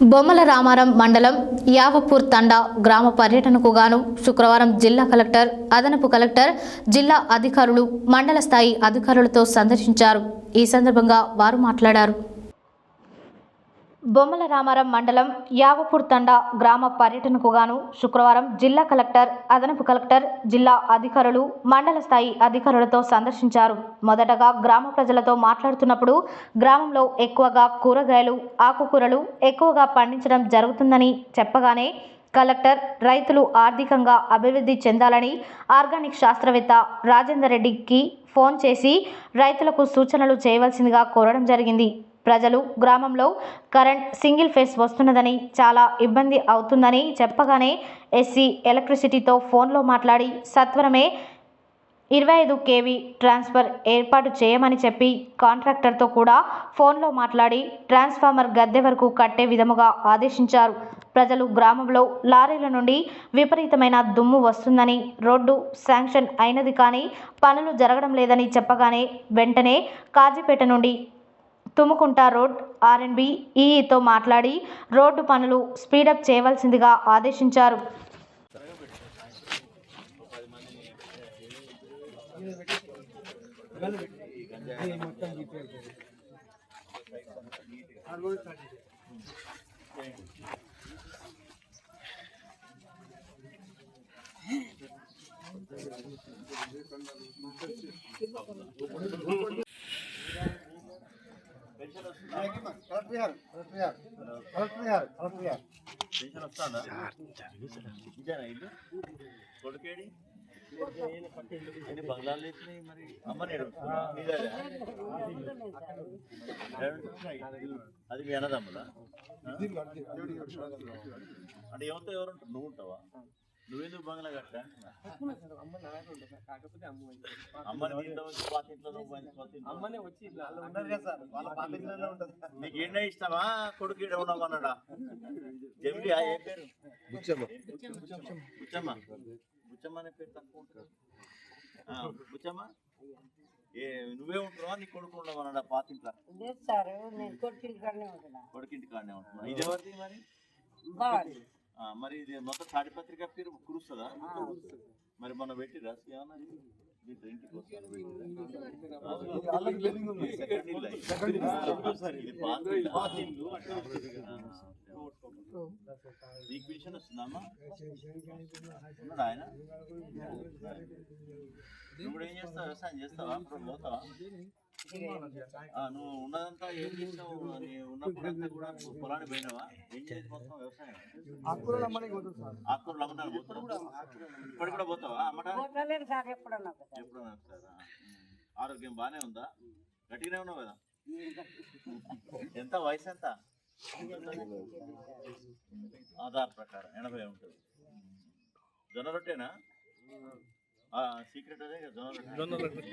బొమ్మల రామారం మండలం యావపూర్ తండా గ్రామ పర్యటనకు గాను శుక్రవారం జిల్లా కలెక్టర్ అదనపు కలెక్టర్ జిల్లా అధికారులు మండల స్థాయి అధికారులతో సందర్శించారు. ఈ సందర్భంగా వారు మాట్లాడారు. బొమ్మల రామారం మండలం యావపూర్ తండా గ్రామ పర్యటనకు గాను శుక్రవారం జిల్లా కలెక్టర్ అదనపు కలెక్టర్ జిల్లా అధికారులు మండల స్థాయి అధికారులతో సందర్శించారు. మొదటగా గ్రామ ప్రజలతో మాట్లాడుతున్నప్పుడు గ్రామంలో ఎక్కువగా కూరగాయలు ఆకుకూరలు ఎక్కువగా పండించడం జరుగుతుందని చెప్పగానే కలెక్టర్ రైతులు ఆర్థికంగా అభివృద్ధి చెందాలని ఆర్గానిక్ శాస్త్రవేత్త రాజేందర్ రెడ్డికి ఫోన్ చేసి రైతులకు సూచనలు చేయవలసిందిగా కోరడం జరిగింది. ప్రజలు గ్రామంలో కరెంట్ సింగిల్ ఫేస్ వస్తున్నదని చాలా ఇబ్బంది అవుతుందని చెప్పగానే ఎస్సీ ఎలక్ట్రిసిటీతో ఫోన్లో మాట్లాడి సత్వరమే ఇరవై ఐదు కేవీ ట్రాన్స్ఫర్ ఏర్పాటు చేయమని చెప్పి కాంట్రాక్టర్తో కూడా ఫోన్లో మాట్లాడి ట్రాన్స్ఫార్మర్ గద్దె వరకు కట్టే విధముగా ఆదేశించారు. ప్రజలు గ్రామంలో లారీల నుండి విపరీతమైన దుమ్ము వస్తుందని రోడ్డు శాంక్షన్ అయినది కానీ పనులు జరగడం లేదని చెప్పగానే వెంటనే కాజీపేట నుండి తుముకుంట రోడ్ ఆర్ఎన్బి ఈఈతో మాట్లాడి రోడ్డు పనులు స్పీడప్ చేయవలసిందిగా ఆదేశించారు కలెక్టర్ గారు కలెక్టర్ గారు కలెక్టర్ గారు కలెక్టర్ గారు. పెన్షన్ వస్తుందా? ఇదేనా ఇల్లు? కొడుకేడి? ఎన్ని బంగ్లాలు వేసినాయి మరి. అమ్మ నేను అది మీ అన్నదమ్ములా? అంటే ఎవరితో ఎవరు నువ్వు ఉంటావా? నువ్వెందుకు బంగ్లా కట్టా అమ్మని వచ్చి నీకు ఏంటో ఇష్టమా? కొడుకు జమిడి ఏ పేరు? బుచ్చమ్మ. బుచ్చమ్మ. బుచ్చమ్మ అనే పేరు తక్కువ ఉంటుంది? బుచ్చమ్మ? ఏ నువ్వే ఉంటున్నావా? నీ కొడుకు ఉండవు అన్నాడా పాత ఇంట్లో? లేదు సార్ నేను కొట్టింటి కాడనే ఉంటున్నా. కొడుకింటి కాడనే ఉంటున్నా మరి? మరి ఇది మొత్తం తాడిపత్రిక పేరు కురుస్తుందా? మరి ఏమన్నా. నీకు పెన్షన్ వస్తుందమ్మా? ఉన్నాడు ఆయన? కూడా ఏం చేస్తావు? వ్యవసాయం చేస్తావా? అప్పుడు పోతావా? నువ్వు ఉన్నదంతా ఏం కూడా పొలాన్ని పోయినావా? ఏం చేసి మొత్తం వ్యవసాయం? ఆకుకూరలు అమ్మడానికి పోతుంది సార్. ఆకుకూరలు అమ్మడానికి పోతావా? కూడా అమ్మడానికి సార్ ఎప్పుడన్నా ఆరోగ్యం బాగానే ఉందా? గట్టిగానే ఉన్నావు కదా? ఎంత వయసు ఎంత? ఆధార్ ప్రకారం ఎనభై ఉంటుంది. జొన్న రొట్టెనా? సీక్రెట్ అదే కదా జొన్న రొట్టె.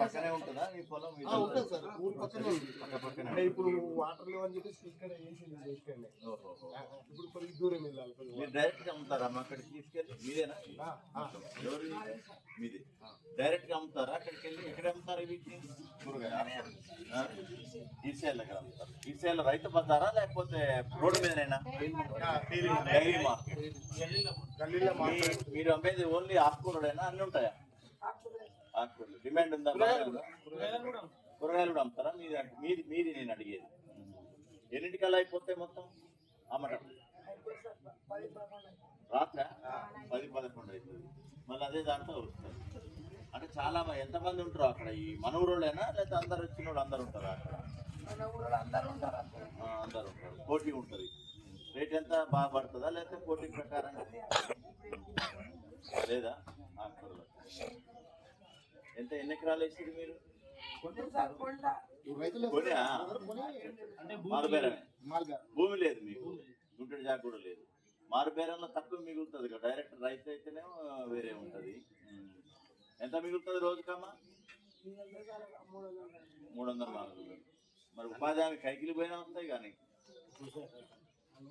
పక్కనే ఉంటుందా? పొలం సార్. ఊరి పక్కన ఇప్పుడు వాటర్ లేవు అని చెప్పేసి ఇక్కడ వేసింది ఇక్కడనే ఇప్పుడు కొద్దిగా దూరం వెళ్ళాలి. మీరు డైరెక్ట్గా అమ్ముతారా? అమ్మ అక్కడికి తీసుకెళ్ళి మీదేనా. ఎవరు? మీది. డైరెక్ట్గా అమ్ముతారా? అక్కడికి వెళ్ళి ఎక్కడ అమ్ముతారు కూరగాయ రైతు బజారా లేకపోతే రోడ్డు మీదనైనా? Dairy market. మీరు అమ్మేది ఓన్లీ ఆకుకూరడైనా అన్ని ఉంటాయా? ఆకుకూరలు డిమాండ్ ఉందా? కూరగాయలు కూడా. అమ్ముతారా? మీది మీది మీది నేను అడిగేది. ఎన్నింటికల్లా అయిపోతాయి మొత్తం? అమ్మటం. రాత్ర? పది పదకొండు అవుతుంది మళ్ళీ అదే దాంట్లో వస్తారు అంటే చాలా మ- ఎంతమంది ఉంటారు అక్కడ? ఈ మన ఊరోళ్ళేనా లేకపోతే అందరు వచ్చిన వాళ్ళు అందరు ఉంటారా అక్కడ. ఆ, అందరు ఉంటారు. పోటీ ఉంటుంది. రేట్ ఎంత? బాగా పడుతుందా? లేకపోతే పోటీ ప్రకారం లేదా ఆకుకూరలు. ఎంత ఎన్ని ఎకరాలు వేసారు మీరు? భూమి లేదు మీకు. గుంటడి జాగా కూడా లేదు. మారుబేరంలో తక్కువ మిగులుతుంది కదా. డైరెక్ట్ రైతు అయితేనే వేరే ఉంటుంది. ఎంత మిగులుతుంది రోజుకమ్మా? మూడు వందల. నాలుగు మరి ఉపాధి హామీ కైకిలి పోయినా వస్తాయి కానీ.